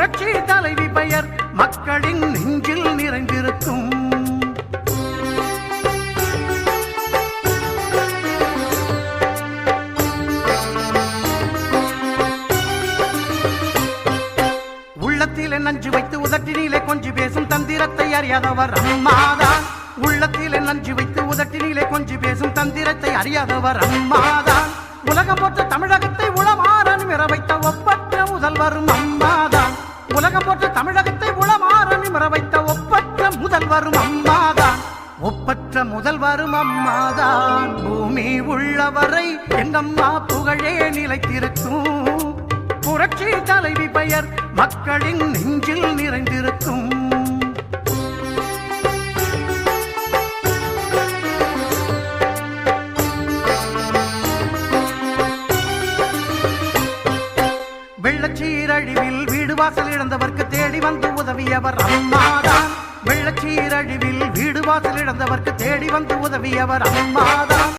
புரட்சி தலைவி பெயர் மக்களின் நெஞ்சில் நிறைந்திருக்கும். உள்ளத்திலே நஞ்சு வைத்து உதட்டினிலே கொஞ்சி பேசும் தந்திரத்தை அறியாதவர் அம்மாதான் உள்ளத்திலே நஞ்சு வைத்து உதட்டினிலே கொஞ்சி பேசும் தந்திரத்தை அறியாதவர் அம்மாதான் உலகம் போற்ற தமிழகத்தை உளமாறன் மிர வைத்த ஒப்பற்ற முதல்வரும் அம்மாதான் உலகம் போற்ற தமிழகத்தை உளமாற நிமிர வைத்த ஒப்பற்ற முதல்வரும் அம்மாதான். ஒப்பற்ற முதல்வரும் அம்மாதான். பூமி உள்ளவரை எங்கம்மா புகழே நிலைத்திருக்கும். புரட்சி தலைவி பெயர் மக்களின் நெஞ்சில் நிறைந்திருக்கும். வாசல் இழந்தவர்க்கு தேடி வந்து உதவியவர் அம்மாதான். வெள்ளச்சீரழிவில் வீடு வாசல் இழந்தவர்க்கு தேடி வந்து உதவியவர் அம்மாதான்.